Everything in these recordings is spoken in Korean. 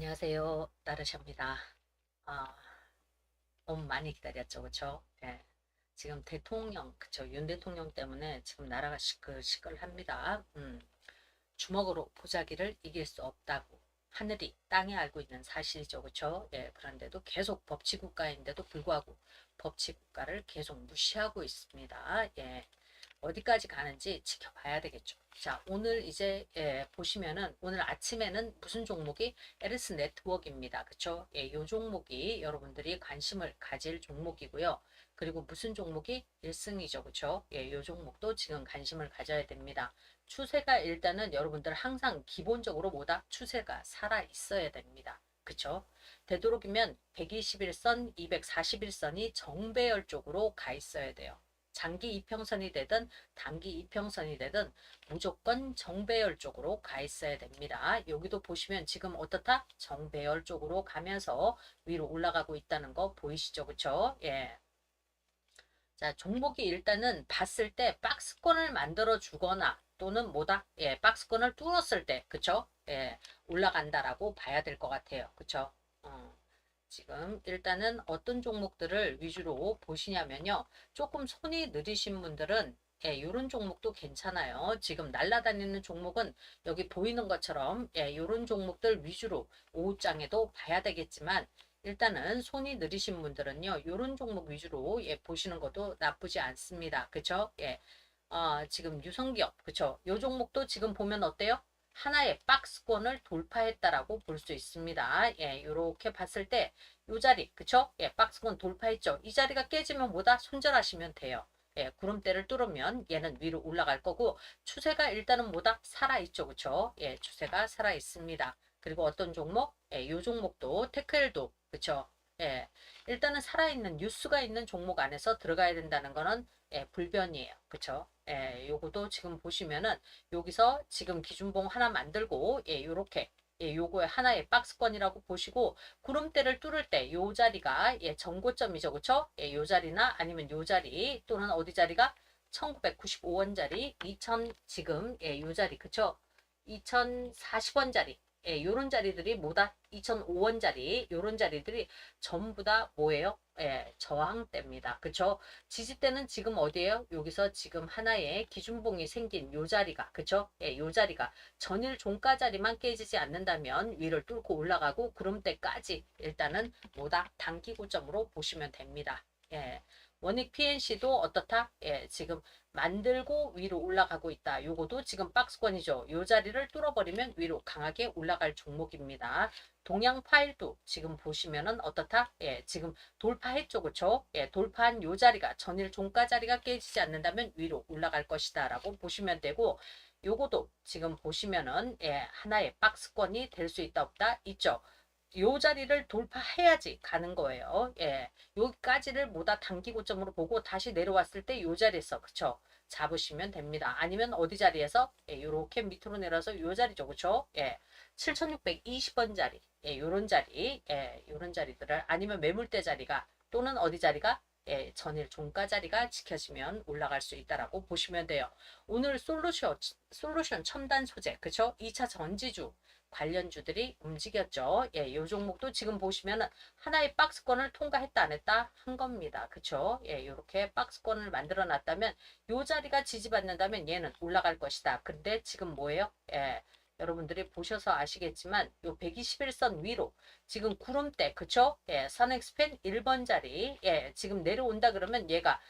안녕하세요. 나르샤입니다. 아, 너무 많이 기다렸죠, 그쵸? 예. 지금 대통령, 그쵸? 윤 대통령 때문에 지금 나라가 시끌시끌합니다. 음, 주먹으로 보자기를 이길 수 없다고 하늘이 땅이 알고 있는 사실이죠, 그쵸? 예, 그런데도 계속 법치국가인데도 불구하고 법치국가를 계속 무시하고 있습니다. 예. 어디까지 가는지 지켜봐야 되겠죠. 자, 오늘 이제 예, 보시면은 오늘 아침에는 무슨 종목이 에르스 네트워크입니다. 그쵸? 예, 요 종목이 여러분들이 관심을 가질 종목이고요. 그리고 무슨 종목이 1승이죠. 그쵸? 예, 요 종목도 지금 관심을 가져야 됩니다. 추세가 일단은 여러분들 항상 기본적으로 뭐다? 추세가 살아 있어야 됩니다. 그쵸? 되도록이면 121선, 241선이 정배열 쪽으로 가 있어야 돼요. 장기 이평선이 되든 단기 이평선이 되든 무조건 정배열 쪽으로 가 있어야 됩니다. 여기도 보시면 지금 어떻다? 정배열 쪽으로 가면서 위로 올라가고 있다는 거 보이시죠? 그쵸? 예. 자, 종목이 일단은 봤을 때 박스권을 만들어 주거나 또는 뭐다? 예, 박스권을 뚫었을 때, 그쵸? 예, 올라간다라고 봐야 될 것 같아요. 그쵸? 어. 지금 일단은 어떤 종목들을 위주로 보시냐면요. 조금 손이 느리신 분들은 예, 이런 종목도 괜찮아요. 지금 날아다니는 종목은 여기 보이는 것처럼 예, 이런 종목들 위주로 오후장에도 봐야 되겠지만 일단은 손이 느리신 분들은요. 이런 종목 위주로 예, 보시는 것도 나쁘지 않습니다. 그쵸? 예. 어, 지금 유성기업 그쵸? 이 종목도 지금 보면 어때요? 하나의 박스권을 돌파했다라고 볼 수 있습니다. 예, 이렇게 봤을 때 이 자리, 그쵸? 예, 박스권 돌파했죠. 이 자리가 깨지면 뭐다? 손절하시면 돼요. 예, 구름대를 뚫으면 얘는 위로 올라갈 거고 추세가 일단은 뭐다? 살아있죠. 그쵸? 예, 추세가 살아있습니다. 그리고 어떤 종목? 예, 요 종목도 테크엘도 그쵸? 예, 일단은 살아있는 뉴스가 있는 종목 안에서 들어가야 된다는 거는 예, 불변이에요. 그쵸? 예, 요거도 지금 보시면은 여기서 지금 기준봉 하나 만들고 예, 요렇게 예, 요거의 하나의 박스권이라고 보시고 구름대를 뚫을 때 요 자리가 예, 정고점이죠. 그쵸? 예, 요 자리나 아니면 요 자리 또는 어디 자리가 1995원 자리, 2000 지금 예, 요 자리 그쵸? 2040원 자리 예, 요런 자리들이 뭐다? 2005원 자리, 요런 자리들이 전부 다 뭐예요? 예, 저항대입니다. 그쵸? 지지대는 지금 어디에요? 여기서 지금 하나의 기준봉이 생긴 요 자리가, 그쵸? 예, 요 자리가 전일 종가 자리만 깨지지 않는다면 위를 뚫고 올라가고 구름대까지 일단은 뭐다? 단기 고점으로 보시면 됩니다. 예. 원익 PNC도 어떻다? 예, 지금 만들고 위로 올라가고 있다. 요거도 지금 박스권이죠. 요 자리를 뚫어버리면 위로 강하게 올라갈 종목입니다. 동양 파일도 지금 보시면은 어떻다? 예, 지금 돌파했죠. 그쵸? 예, 돌파한 요 자리가 전일 종가 자리가 깨지지 않는다면 위로 올라갈 것이다. 라고 보시면 되고, 요거도 지금 보시면은 예, 하나의 박스권이 될 수 있다 없다? 있죠. 요 자리를 돌파해야지 가는 거예요. 예. 여기까지를 뭐다 단기 고점으로 보고 다시 내려왔을 때 요 자리에서 그쵸? 잡으시면 됩니다. 아니면 어디 자리에서 예, 요렇게 밑으로 내려서 요 자리죠. 그쵸? 예. 7620번 자리. 예, 요런 자리. 예, 요런 자리들을 아니면 매물대 자리가 또는 어디 자리가 예, 전일 종가 자리가 지켜지면 올라갈 수 있다라고 보시면 돼요. 오늘 솔루션 솔루션 첨단 소재 그쵸? 2차 전지주 관련주들이 움직였죠. 예, 요 종목도 지금 보시면은 하나의 박스권을 통과했다 안 했다 한 겁니다. 그쵸? 예, 요렇게 박스권을 만들어 놨다면 요 자리가 지지받는다면 얘는 올라갈 것이다. 근데 지금 뭐예요? 예. 여러분들이 보셔서 아시겠지만 요 121선 위로 지금 구름대 그쵸? 예, 선엑스펜 1번 자리 예, 지금 내려온다 그러면 얘가 예,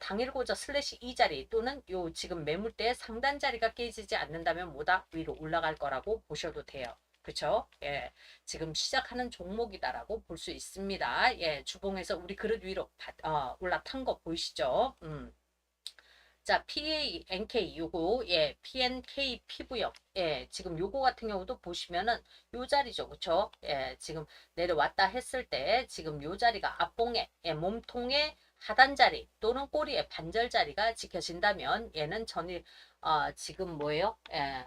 당일 고저 슬래시 이 자리 또는 요 지금 매물대 상단 자리가 깨지지 않는다면 뭐다 위로 올라갈 거라고 보셔도 돼요. 그쵸? 예, 지금 시작하는 종목이다라고 볼 수 있습니다. 예, 주봉에서 우리 그릇 위로 어, 올라탄 거 보이시죠? 음. 자, PA, NK 요거, 예, PNK 피부염. 예, 지금 요거 같은 경우도 보시면은 요 자리죠. 그쵸? 예, 지금 내려왔다 했을 때 지금 요 자리가 앞봉에, 예, 몸통에 하단 자리 또는 꼬리의 반절 자리가 지켜진다면 얘는 전일 어, 지금 뭐예요? 예,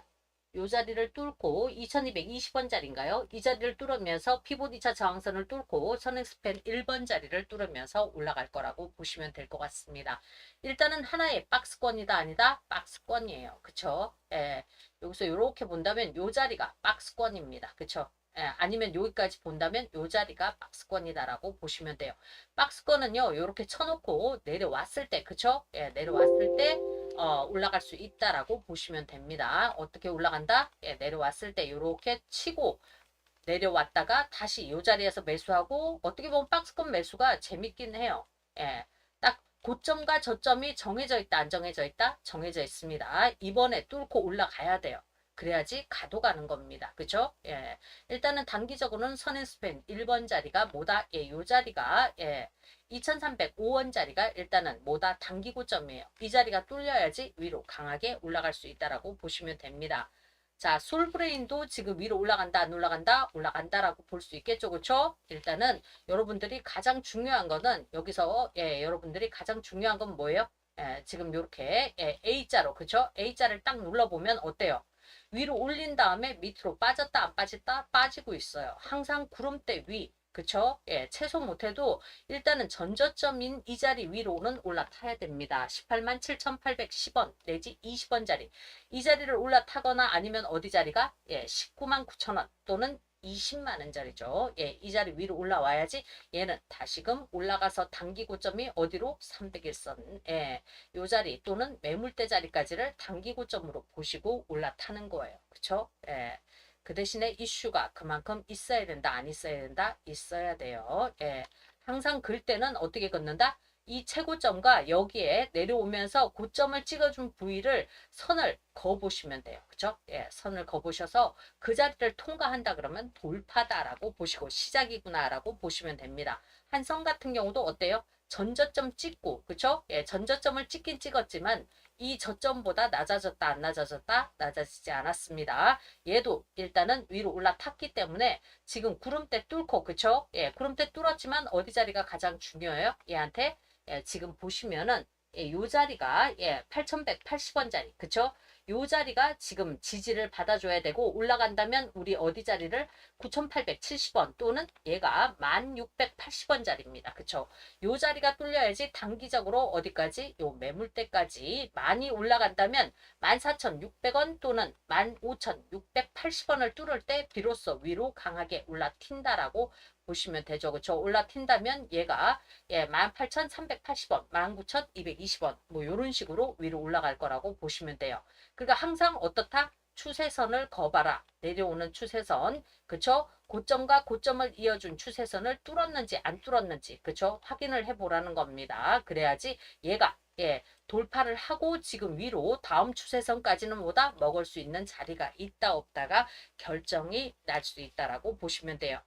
요 자리를 뚫고 2220원 자리인가요? 이 자리를 뚫으면서 피봇 2차 저항선을 뚫고 선행스팬 1번 자리를 뚫으면서 올라갈 거라고 보시면 될 것 같습니다. 일단은 하나의 박스권이다 아니다? 박스권이에요. 그쵸? 예, 여기서 이렇게 본다면 요 자리가 박스권입니다. 그쵸? 예, 아니면 여기까지 본다면 요 자리가 박스권이다라고 보시면 돼요. 박스권은요, 요렇게 쳐놓고 내려왔을 때, 그쵸? 예, 내려왔을 때, 어, 올라갈 수 있다라고 보시면 됩니다. 어떻게 올라간다? 예, 내려왔을 때 요렇게 치고 내려왔다가 다시 요 자리에서 매수하고 어떻게 보면 박스권 매수가 재밌긴 해요. 예, 딱 고점과 저점이 정해져 있다, 안 정해져 있다? 정해져 있습니다. 이번에 뚫고 올라가야 돼요. 그래야지 가도 가는 겁니다. 그죠? 예. 일단은 단기적으로는 선앤스팬 1번 자리가 뭐다? 예, 요 자리가, 예. 2305원 자리가 일단은 뭐다? 단기 고점이에요. 이 자리가 뚫려야지 위로 강하게 올라갈 수 있다라고 보시면 됩니다. 자, 솔브레인도 지금 위로 올라간다, 안 올라간다? 올라간다라고 볼 수 있겠죠. 그쵸? 일단은 여러분들이 가장 중요한 거는 여기서, 예, 여러분들이 가장 중요한 건 뭐예요? 예, 지금 요렇게, 예, A자로, 그쵸? A자를 딱 눌러보면 어때요? 위로 올린 다음에 밑으로 빠졌다 안 빠졌다 빠지고 있어요. 항상 구름대 위 그쵸? 예, 최소 못해도 일단은 전저점인 이 자리 위로는 올라타야 됩니다. 18만 7,810원 내지 20원 자리. 이 자리를 올라타거나 아니면 어디 자리가? 예, 19만 9천원 또는 20만 원 자리죠. 예, 이 자리 위로 올라와야지 얘는 다시금 올라가서 단기 고점이 어디로? 301선. 예, 요 자리 또는 매물대 자리까지를 단기 고점으로 보시고 올라타는 거예요. 그쵸? 예. 그 대신에 이슈가 그만큼 있어야 된다, 안 있어야 된다, 있어야 돼요. 예. 항상 글 때는 어떻게 걷는다? 이 최고점과 여기에 내려오면서 고점을 찍어준 부위를 선을 그어보시면 돼요. 그쵸? 예, 선을 그어보셔서 그 자리를 통과한다 그러면 돌파다라고 보시고 시작이구나라고 보시면 됩니다. 한성 같은 경우도 어때요? 전저점 찍고, 그쵸? 예, 전저점을 찍긴 찍었지만 이 저점보다 낮아졌다, 안 낮아졌다? 낮아지지 않았습니다. 얘도 일단은 위로 올라탔기 때문에 지금 구름대 뚫고, 그쵸? 예, 구름대 뚫었지만 어디 자리가 가장 중요해요? 얘한테 예, 지금 보시면은 예, 요 자리가 예, 8,180원 자리, 그쵸? 요 자리가 지금 지지를 받아줘야 되고 올라간다면 우리 어디 자리를 9,870원 또는 얘가 1,680원 자리입니다. 그쵸? 요 자리가 뚫려야지 단기적으로 어디까지? 요 매물대까지 많이 올라간다면 14,600원 또는 15,680원을 뚫을 때 비로소 위로 강하게 올라튄다라고 보시면 되죠. 그쵸? 올라튄다면 얘가 예, 18,380원, 19,220원 뭐 요런 식으로 위로 올라갈 거라고 보시면 돼요. 그러니까 항상 어떻다? 추세선을 거봐라. 내려오는 추세선. 그쵸? 고점과 고점을 이어준 추세선을 뚫었는지 안 뚫었는지 그쵸? 확인을 해보라는 겁니다. 그래야지 얘가 예, 돌파를 하고 지금 위로 다음 추세선까지는 뭐다? 먹을 수 있는 자리가 있다 없다가 결정이 날 수 있다라고 보시면 돼요.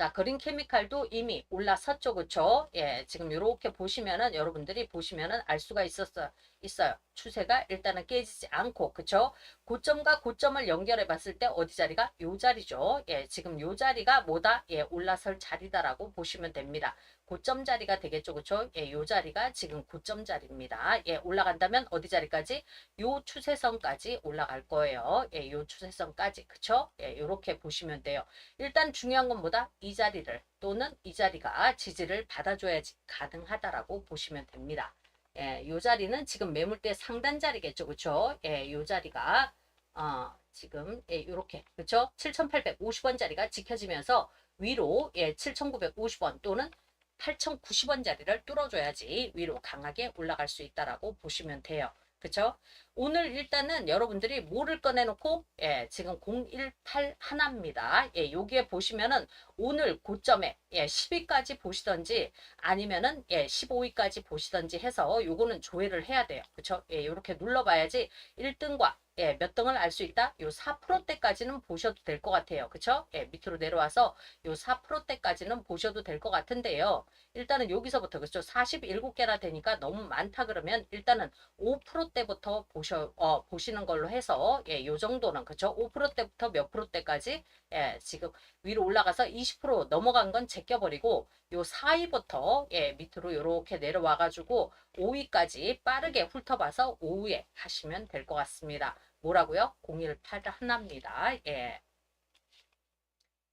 자, 그린 케미칼도 이미 올라섰죠. 그쵸? 예, 지금 이렇게 보시면은 여러분들이 보시면은 알 수가 있었어요. 있어요. 추세가 일단은 깨지지 않고, 그쵸? 고점과 고점을 연결해 봤을 때 어디 자리가? 요 자리죠. 예, 지금 요 자리가 뭐다? 예, 올라설 자리다라고 보시면 됩니다. 고점 자리가 되겠죠. 그쵸? 예, 요 자리가 지금 고점 자리입니다. 예, 올라간다면 어디 자리까지? 요 추세선까지 올라갈 거예요. 예, 요 추세선까지. 그쵸? 예, 요렇게 보시면 돼요. 일단 중요한 건 뭐다? 이 자리를 또는 이 자리가 지지를 받아줘야지 가능하다라고 보시면 됩니다. 예, 요 자리는 지금 매물대 상단 자리겠죠. 그쵸? 예, 요 자리가, 어, 지금, 예, 요렇게. 그쵸? 7,850원 자리가 지켜지면서 위로, 예, 7,950원 또는 8,090원 자리를 뚫어줘야지 위로 강하게 올라갈 수 있다라고 보시면 돼요. 그쵸? 오늘 일단은 여러분들이 뭐를 꺼내놓고, 예, 지금 018 하나입니다. 예, 여기에 보시면은 오늘 고점에, 예, 10위까지 보시던지 아니면은, 예, 15위까지 보시던지 해서 요거는 조회를 해야 돼요. 그쵸? 예, 요렇게 눌러봐야지 1등과 예, 몇 등을 알 수 있다? 요 4%대까지는 보셔도 될 것 같아요. 그쵸? 예, 밑으로 내려와서 요 4%대까지는 보셔도 될 것 같은데요. 일단은 여기서부터, 그쵸? 47개나 되니까 너무 많다 그러면 일단은 5%대부터 보셔, 어, 보시는 걸로 해서, 예, 요 정도는, 그쵸? 5%대부터 몇 프로대까지, 예, 지금 위로 올라가서 20% 넘어간 건 제껴버리고, 요 4위부터, 예, 밑으로 요렇게 내려와 가지고, 5위까지 빠르게 훑어봐서 오후에 하시면 될 것 같습니다. 뭐라고요? 018 하나입니다. 예.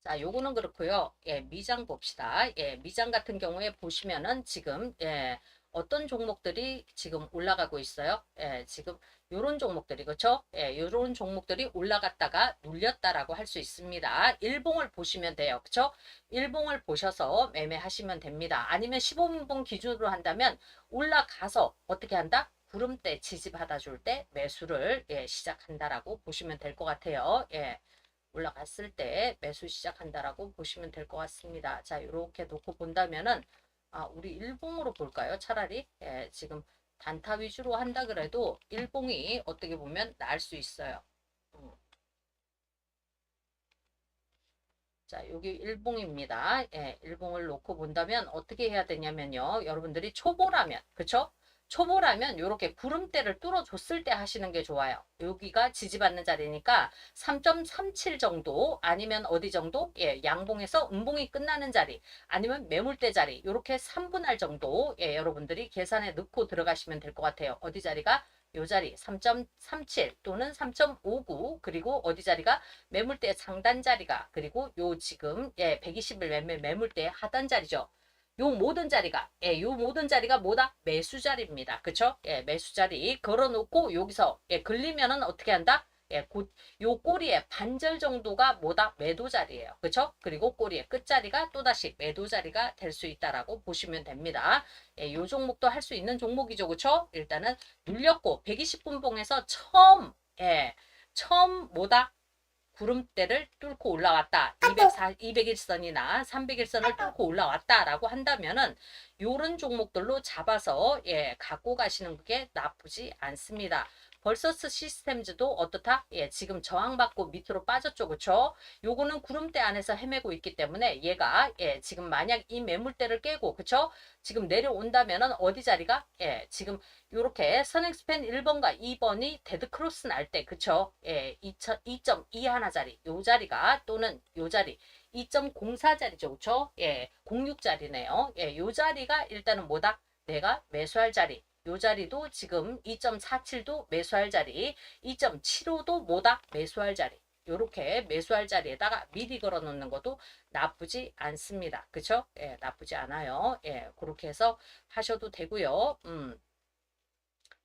자, 요거는 그렇고요. 예, 미장 봅시다. 예, 미장 같은 경우에 보시면은 지금 예, 어떤 종목들이 지금 올라가고 있어요? 예, 지금 요런 종목들이 그렇죠? 예, 요런 종목들이 올라갔다가 눌렸다라고 할 수 있습니다. 일봉을 보시면 돼요. 그렇죠? 일봉을 보셔서 매매하시면 됩니다. 아니면 15분봉 기준으로 한다면 올라가서 어떻게 한다? 구름대 지지 받아줄 때 매수를 예, 시작한다라고 보시면 될 것 같아요. 예. 올라갔을 때 매수 시작한다라고 보시면 될 것 같습니다. 자, 이렇게 놓고 본다면은 아, 우리 일봉으로 볼까요? 차라리 예, 지금 단타 위주로 한다 그래도 일봉이 어떻게 보면 나을 수 있어요. 음. 자, 여기 일봉입니다. 예, 일봉을 놓고 본다면 어떻게 해야 되냐면요. 여러분들이 초보라면, 그쵸? 초보라면 이렇게 구름대를 뚫어줬을 때 하시는 게 좋아요. 여기가 지지받는 자리니까 3.37 정도 아니면 어디 정도? 예, 양봉에서 음봉이 끝나는 자리 아니면 매물대 자리 이렇게 3분할 정도 예, 여러분들이 계산에 넣고 들어가시면 될 것 같아요. 어디 자리가? 요 자리 3.37 또는 3.59 그리고 어디 자리가 매물대 상단 자리가 그리고 요 지금 예 120일 매매 매물대 하단 자리죠. 요 모든 자리가 예, 요 모든 자리가 뭐다? 매수 자리입니다. 그쵸? 예, 매수 자리 걸어놓고 여기서 예, 걸리면은 어떻게 한다? 예, 곧, 요 꼬리의 반절 정도가 뭐다? 매도 자리예요. 그쵸? 그리고 꼬리의 끝자리가 또다시 매도 자리가 될 수 있다라고 보시면 됩니다. 예, 요 종목도 할 수 있는 종목이죠. 그쵸? 일단은 눌렸고, 120분 봉에서 처음, 예, 처음 뭐다? 구름대를 뚫고 올라왔다. 204, 201선이나 301선을 뚫고 올라왔다라고 한다면은 요런 종목들로 잡아서 예, 갖고 가시는 게 나쁘지 않습니다. 벌서스 시스템즈도 어떻다? 예, 지금 저항받고 밑으로 빠졌죠. 그쵸? 요거는 구름대 안에서 헤매고 있기 때문에 얘가 예, 지금 만약 이 매물대를 깨고 그쵸? 지금 내려온다면은 어디 자리가? 예, 지금 요렇게 선행스팬 1번과 2번이 데드 크로스 날 때 그쵸? 예, 2.2 하나 자리 요 자리가 또는 요 자리 2.04 자리죠. 그쵸? 예, 06 자리네요. 예, 요 자리가 일단은 뭐다? 내가 매수할 자리 요 자리도 지금 2.47도 매수할 자리, 2.75도 뭐다? 매수할 자리. 요렇게 매수할 자리에다가 미리 걸어 놓는 것도 나쁘지 않습니다. 그쵸? 예, 나쁘지 않아요. 예, 그렇게 해서 하셔도 되고요. 음.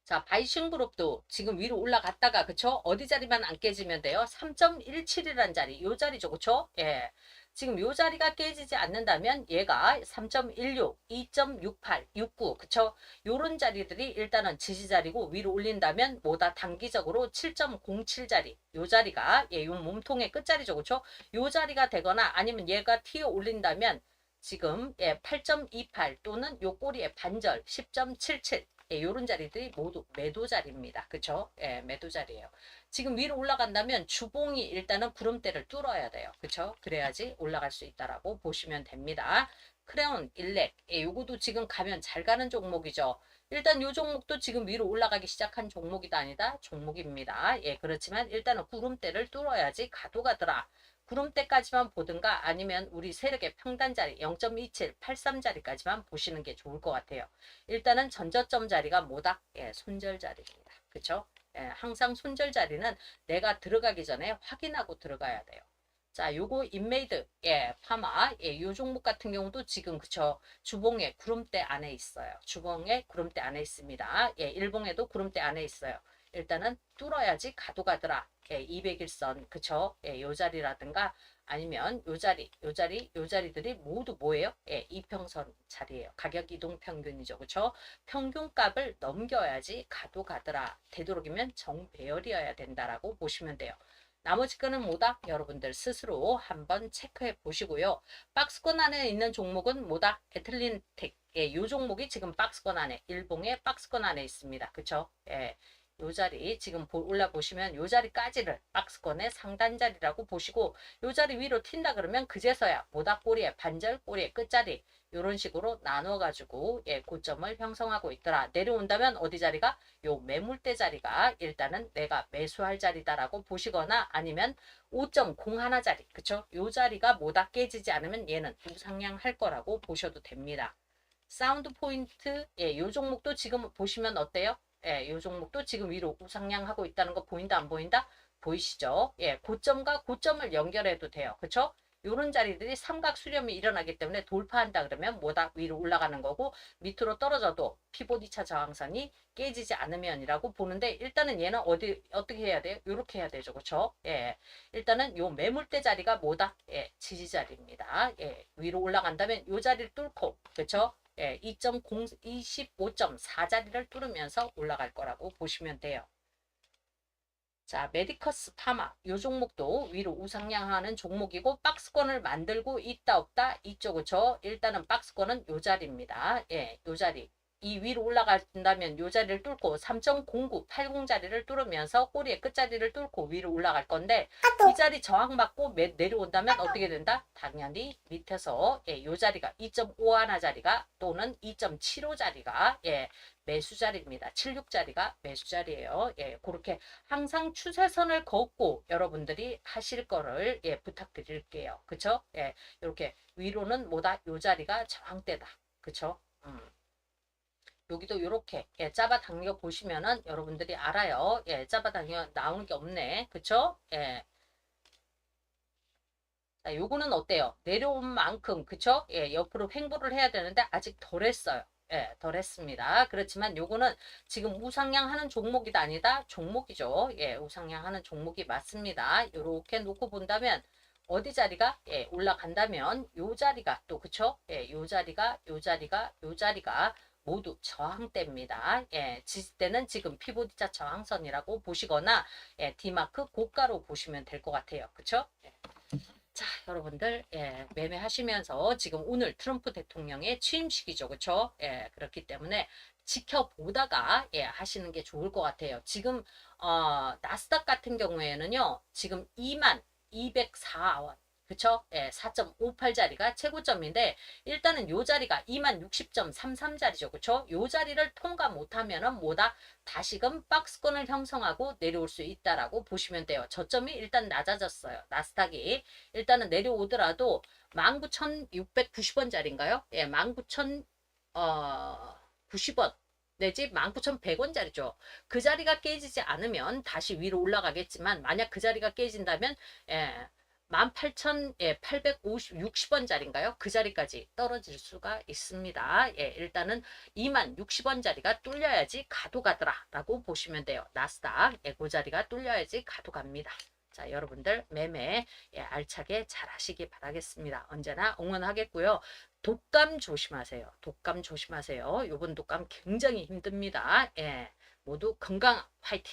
자, 바이싱 그룹도 지금 위로 올라갔다가, 그쵸? 어디 자리만 안 깨지면 돼요? 3.17이란 자리, 요 자리죠, 그쵸? 예. 지금 요 자리가 깨지지 않는다면 얘가 3.16, 2.68, 69 그쵸? 요런 자리들이 일단은 지지 자리고 위로 올린다면 뭐다 단기적으로 7.07 자리 요 자리가 예, 요 몸통의 끝자리죠 그쵸? 요 자리가 되거나 아니면 얘가 튀어 올린다면 지금 예, 8.28 또는 요 꼬리의 반절 10.77 예, 요런 자리들이 모두 매도 자리입니다. 그쵸? 예, 매도 자리예요. 지금 위로 올라간다면 주봉이 일단은 구름대를 뚫어야 돼요. 그쵸? 그래야지 올라갈 수 있다라고 보시면 됩니다. 크레온, 일렉, 예, 요거도 지금 가면 잘 가는 종목이죠. 일단 요 종목도 지금 위로 올라가기 시작한 종목이다 아니다 종목입니다. 예, 그렇지만 일단은 구름대를 뚫어야지 가도 가더라. 구름대까지만 보든가 아니면 우리 세력의 평단 자리 0.27, 83 자리까지만 보시는 게 좋을 것 같아요. 일단은 전저점 자리가 뭐다? 예, 손절 자리입니다. 그쵸? 예, 항상 손절 자리는 내가 들어가기 전에 확인하고 들어가야 돼요. 자, 요거 인메이드, 예, 파마, 예, 요 종목 같은 경우도 지금 그쵸 주봉에 구름대 안에 있어요. 주봉에 구름대 안에 있습니다. 예, 일봉에도 구름대 안에 있어요. 일단은 뚫어야지 가도 가더라. 예, 201선, 그쵸? 예, 요 자리라든가 아니면 요 자리, 요 자리, 요 자리들이 모두 뭐예요? 예, 이평선 자리예요. 가격 이동 평균이죠. 그쵸? 평균값을 넘겨야지 가도 가더라. 되도록이면 정배열이어야 된다라고 보시면 돼요. 나머지 거는 뭐다? 여러분들 스스로 한번 체크해 보시고요. 박스권 안에 있는 종목은 뭐다? 에틀린텍. 예, 요 종목이 지금 박스권 안에, 일봉의 박스권 안에 있습니다. 그쵸? 예. 요 자리 지금 올라 보시면 요 자리까지를 박스권의 상단 자리라고 보시고 요 자리 위로 튄다 그러면 그제서야 모닥꼬리의 반절 꼬리의 끝자리 요런 식으로 나눠 가지고 예 고점을 형성하고 있더라. 내려온다면 어디 자리가? 요 매물대 자리가 일단은 내가 매수할 자리다라고 보시거나 아니면 5.0 하나 자리. 그쵸? 요 자리가 뭐다? 깨지지 않으면 얘는 우상향할 거라고 보셔도 됩니다. 사운드 포인트 예 요 종목도 지금 보시면 어때요 예, 이 종목도 지금 위로 우상향하고 있다는 거 보인다 안 보인다? 보이시죠? 예, 고점과 고점을 연결해도 돼요. 그쵸? 요런 자리들이 삼각 수렴이 일어나기 때문에 돌파한다 그러면 뭐다 위로 올라가는 거고 밑으로 떨어져도 피보디차 저항선이 깨지지 않으면이라고 보는데 일단은 얘는 어디 어떻게 해야 돼요? 요렇게 해야 되죠. 그렇죠? 예. 일단은 요 매물대 자리가 뭐다? 예, 지지 자리입니다. 예. 위로 올라간다면 요 자리를 뚫고 그렇죠? 예, 2.0 25.4 자리를 뚫으면서 올라갈 거라고 보시면 돼요. 자, 메디커스 파마 요 종목도 위로 우상향하는 종목이고 박스권을 만들고 있다 없다 이쪽 그쵸? 일단은 박스권은 요 자리입니다. 예, 요 자리. 이 위로 올라간다면 요 자리를 뚫고 3.09, 80 자리를 뚫으면서 꼬리의 끝자리를 뚫고 위로 올라갈 건데 이 자리 저항받고 매- 내려온다면 어떻게 된다? 당연히 밑에서 예, 요 자리가 2.51 자리가 또는 2.75 자리가 예, 매수 자리입니다. 76 자리가 매수 자리예요. 예, 그렇게 항상 추세선을 걷고 여러분들이 하실 거를 예, 부탁드릴게요. 그쵸? 예, 이렇게 위로는 뭐다? 요 자리가 저항대다. 그쵸? 음. 여기도 이렇게 예, 잡아당겨 보시면은 여러분들이 알아요. 예, 잡아당겨 나오는 게 없네. 그쵸? 예. 자, 요거는 어때요? 내려온 만큼, 그쵸? 예, 옆으로 횡보를 해야 되는데 아직 덜 했어요. 예, 덜 했습니다. 그렇지만 요거는 지금 우상향 하는 종목이다 아니다? 종목이죠. 예, 우상향 하는 종목이 맞습니다. 요렇게 놓고 본다면 어디 자리가 예, 올라간다면 요 자리가 또 그쵸? 예, 요 자리가 요 자리가 요 자리가 모두 저항대입니다. 예, 지지대는 지금 피보디자 저항선이라고 보시거나 예, D마크 고가로 보시면 될 것 같아요. 그쵸? 예. 자, 여러분들, 예, 매매하시면서 지금 오늘 트럼프 대통령의 취임식이죠. 그쵸? 예, 그렇기 때문에 지켜보다가, 예, 하시는 게 좋을 것 같아요. 지금, 어, 나스닥 같은 경우에는요, 지금 2만 204원. 그쵸? 예, 4.58자리가 최고점인데, 일단은 요 자리가 2만 60.33 자리죠. 그쵸? 요 자리를 통과 못하면은 뭐다? 다시금 박스권을 형성하고 내려올 수 있다라고 보시면 돼요. 저점이 일단 낮아졌어요. 나스닥이. 일단은 내려오더라도 19,690원짜리인가요? 예, 19,000, 어, 90원. 내지 19,100원짜리죠. 그 자리가 깨지지 않으면 다시 위로 올라가겠지만, 만약 그 자리가 깨진다면, 예, 18,850원짜리인가요? 그 자리까지 떨어질 수가 있습니다. 예, 일단은 2만 60원짜리가 뚫려야지 가도 가더라 라고 보시면 돼요. 나스닥, 예, 그 자리가 뚫려야지 가도 갑니다. 자, 여러분들 매매 예, 알차게 잘 하시기 바라겠습니다. 언제나 응원하겠고요. 독감 조심하세요. 독감 조심하세요. 요번 독감 굉장히 힘듭니다. 예, 모두 건강 화이팅!